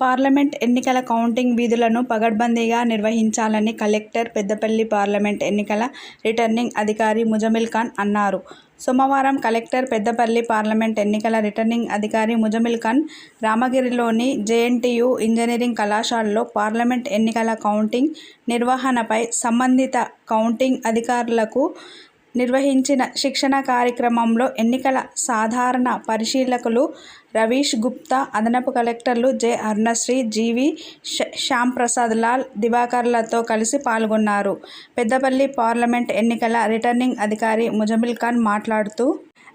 Parliament ఎన్నికల counting విధులను పగడ్బందీగా నిర్వహించాలని కలెక్టర్ పెద్దపల్లి పార్లమెంట్ ఎన్నికల రిటర్నింగ్ అధికారి ముజమిల్ ఖాన్ అన్నారు. సోమవారం కలెక్టర్ పెద్దపల్లి పార్లమెంట్ ఎన్నికల రిటర్నింగ్ అధికారి ముజమిల్ ఖాన్ రామగిరిలోని జేఎన్టీయు ఇంజనీరింగ్ కళాశాలలో పార్లమెంట్ ఎన్నికల కౌంటింగ్ నిర్వహణపై సంబంధిత కౌంటింగ్ అధికారులకు నిర్వహించిన శిక్షణ కార్యక్రమంలో ఎన్నికల సాధారణ పరిశీలకులు రవీష్ గుప్తా, అదనపు కలెక్టర్లు జె. అరుణశ్రీ, జివి. శ్యాంప్రసాద్ లాల్, దివాకర్లతో కలిసి పాల్గొన్నారు. పెద్దపల్లి పార్లమెంట్ ఎన్నికల రిటర్నింగ్ అధికారి ముజమిల్ ఖాన్ మాట్లాడుతూ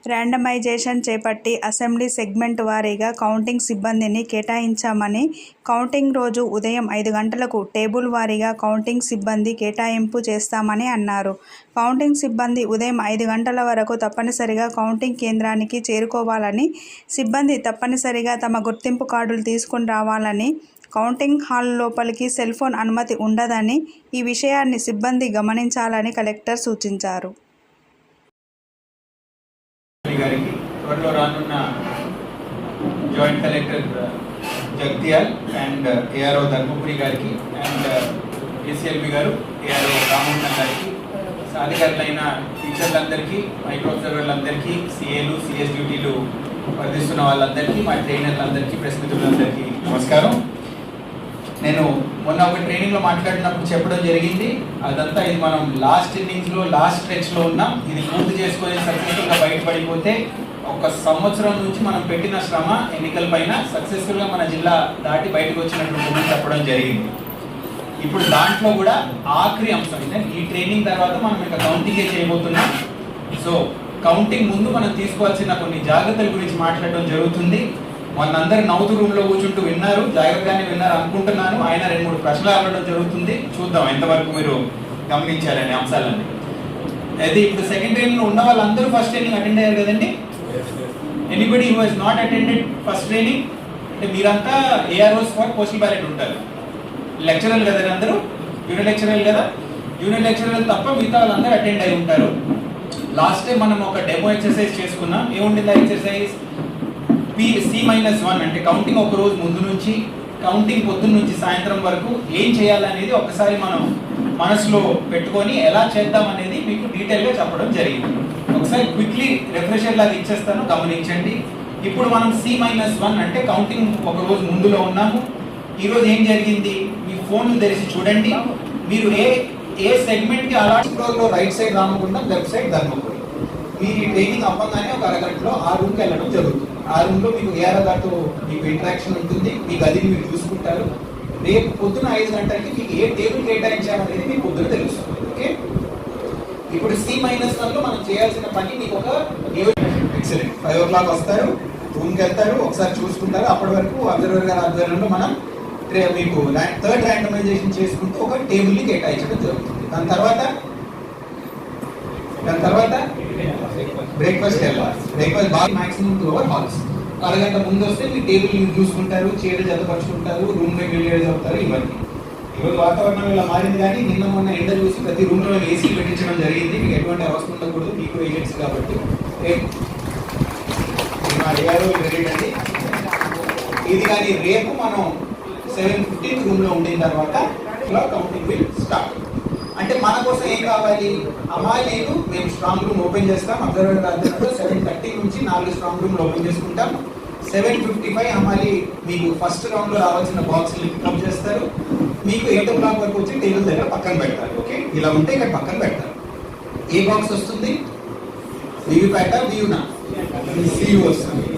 ర్యాండమైజేషన్ చేపట్టి అసెంబ్లీ సెగ్మెంట్ వారీగా కౌంటింగ్ సిబ్బందిని కేటాయించామని, కౌంటింగ్ రోజు ఉదయం ఐదు గంటలకు టేబుల్ వారీగా కౌంటింగ్ సిబ్బంది కేటాయింపు చేస్తామని అన్నారు. కౌంటింగ్ సిబ్బంది ఉదయం ఐదు గంటల వరకు తప్పనిసరిగా కౌంటింగ్ కేంద్రానికి చేరుకోవాలని, సిబ్బంది తప్పనిసరిగా తమ గుర్తింపు కార్డులు తీసుకుని రావాలని, కౌంటింగ్ హాల్ లోపలికి సెల్ ఫోన్ అనుమతి ఉండదని, ఈ విషయాన్ని సిబ్బంది గమనించాలని కలెక్టర్ సూచించారు. గారికి త్వరలో రానున్న joint collector uh, Jagtial and uh, ARO Dharmapuri గారికి అండ్ uh, ఎస్ఎల్బి గారు ఏఆర్ఓ రామోహన్ గారికి అధికారులైన టీచర్లందరికీ మైక్రో అబ్జర్వర్లందరికీ సిఏలు సిఎస్ డ్యూటీలు వర్ధిస్తున్న వాళ్ళందరికీ మా ట్రైనర్లందరికీ ప్రెస్ మిత్రులందరికీ నమస్కారం. నేను మొన్న ఒక ట్రైనింగ్లో మాట్లాడినప్పుడు చెప్పడం జరిగింది. అదంతా ఇది మనం లాస్ట్ ఇన్నింగ్స్లో లాస్ట్ స్ట్రెచ్లో ఉన్నాం. ఇది పూర్తి చేసుకొని సక్సెస్ఫుల్గా బయటపడిపోతే ఒక సంవత్సరం నుంచి మనం పెట్టిన శ్రమ ఎన్నికల పైన సక్సెస్ఫుల్గా మన జిల్లా దాటి బయటకు వచ్చినట్టు చెప్పడం జరిగింది. ఇప్పుడు దాంట్లో కూడా ఆఖరి అంశం ఏంటంటే ఈ ట్రైనింగ్ తర్వాత మనం ఇక కౌంటింగే చేయబోతున్నాం. సో కౌంటింగ్ ముందు మనం తీసుకోవాల్సిన కొన్ని జాగ్రత్తల గురించి మాట్లాడడం జరుగుతుంది. నవ్వుతూ రూమ్లో కూర్చుంటూ విన్నారు. జాగ్రత్తగానే విన్నారు అనుకుంటున్నాను. ఆయన రెండు మూడు ప్రశ్నలు అడగడం జరుగుతుంది. చూద్దాం ఎంతవరకు మీరు గమనించారనే అంశాలన్నీ. అయితే ఇప్పుడు సెకండ్ ట్రైనింగ్లో ఉన్న వాళ్ళందరూ ఫస్ట్ ట్రైనింగ్ అటెండ్ అయ్యారు కదండి? Anybody who has not attended first training అంటే మీరంతా ఏఆర్ఓస్ ఫర్ పోస్టల్ బ్యాలెట్ ఉంటారు. లెక్చరర్ కదా అందరూ? యూనిట్ లెక్చరర్ కదా? యూనిట్ లెక్చరర్ తప్ప మిగతా వాళ్ళందరూ అటెండ్ అయి ఉంటారు. లాస్ట్ టైం మనం ఒక డెమో ఎక్సర్సైజ్ చేసుకున్నాం. ఏముండింది ఆ exercise P C minus one అంటే కౌంటింగ్ ఒక రోజు ముందు నుంచి కౌంటింగ్ పొద్దున్న నుంచి సాయంత్రం వరకు ఏం చేయాలనేది ఒకసారి మనం మనసులో పెట్టుకొని ఎలా చేద్దాం అనేది మీకు డీటెయిల్గా చెప్పడం జరిగింది. ఒకసారి క్విక్లీ రిఫ్రెషర్ లాగా ఇచ్చేస్తాను గమనించండి. ఇప్పుడు మనం సి మైనస్ వన్ అంటే కౌంటింగ్ ఒక రోజు ముందులో ఉన్నాము. ఈరోజు ఏం జరిగింది? మీ ఫోన్లు తెరిచి చూడండి. మీరు ఏ ఏ సెగ్మెంట్కి అలా ఫ్లోర్లో right side Ramagundam left side Dharmapuri. మీరు ఈ ట్రైనింగ్ అవ్వగానే ఒక అరగంటలో ఆ రూమ్కి వెళ్ళడం జరుగుతుంది. ఆ రూమ్లో మీకు ఏఆర్ఆర్ గారితో మీకు ఇంటరాక్షన్ ఉంటుంది మీ గదిని మీరు చూసుకుంటారు. రేపు పొద్దున ఐదు గంటలకి మీకు ఏ టేబుల్ కేటాయించామనేది మీకు పొద్దున తెలుస్తుంది ఓకే? ఇప్పుడు సి మైనస్ వన్లో మనం చేయాల్సిన పని మీకు ఒక ఎక్సలెంట్ ఫైవ్ ఓ క్లాక్ వస్తారు రూమ్కి వెళ్తారు ఒకసారి చూసుకుంటారు. అప్పటి వరకు అబ్జర్వర్ గారి ఆధ్వర్యంలో మనం మీకు థర్డ్ ర్యాండమైజేషన్ చేసుకుంటూ ఒక టేబుల్ని కేటాయించడం జరుగుతుంది. దాని తర్వాత దాని తర్వాత బ్రేక్ఫాస్ట్ వెళ్ళాలి బ్రేక్ఫాస్ట్ బాగా మాక్సిమం టూ అవర్ హాల్స్ అరగంట ముందు వస్తే మీ టేబుల్ మీరు చూసుకుంటారు చీర జతపరుచుకుంటారు రూమ్లో వెళ్ళేది అవుతారు ఇవన్నీ. ఈరోజు వాతావరణం ఇలా మారింది కానీ నిన్న మొన్న ఎండ చూసి ప్రతి రూమ్లో ఏసీ పెట్టించడం జరిగింది. మీకు ఎటువంటి అవసరం ఉండకూడదు. మీకు ఏజెంట్స్ కాబట్టి. అడిగారు అండి. ఇది కానీ రేపు మనం సెవెన్ ఫిఫ్టీన్ రూమ్లో ఉండిన తర్వాత కౌంటింగ్ విల్ స్టార్ట్ అంటే మన కోసం ఏం కావాలి? అమ్మాయి లేదు మేము స్ట్రాంగ్ రూమ్ ఓపెన్ చేస్తాం. అబ్జర్వర్ ఆధ్వర్యంలో సెవెన్ థర్టీ నుంచి నాలుగు స్ట్రాంగ్ రూమ్ ఓపెన్ చేసుకుంటాం. సెవెన్ ఫిఫ్టీ ఫైవ్ అమ్మాయి మీకు ఫస్ట్ రౌండ్లో రావాల్సిన బాక్స్ పికప్ చేస్తారు. మీకు ఎయిట్ ఓ క్లాక్ వరకు వచ్చి టేబుల్ దగ్గర పక్కన పెడతారు ఓకే ఇలా ఉంటే ఇక్కడ పక్కన పెడతారు. ఏ బాక్స్ వస్తుంది? వివి ప్యాట వియునా సియు వస్తుంది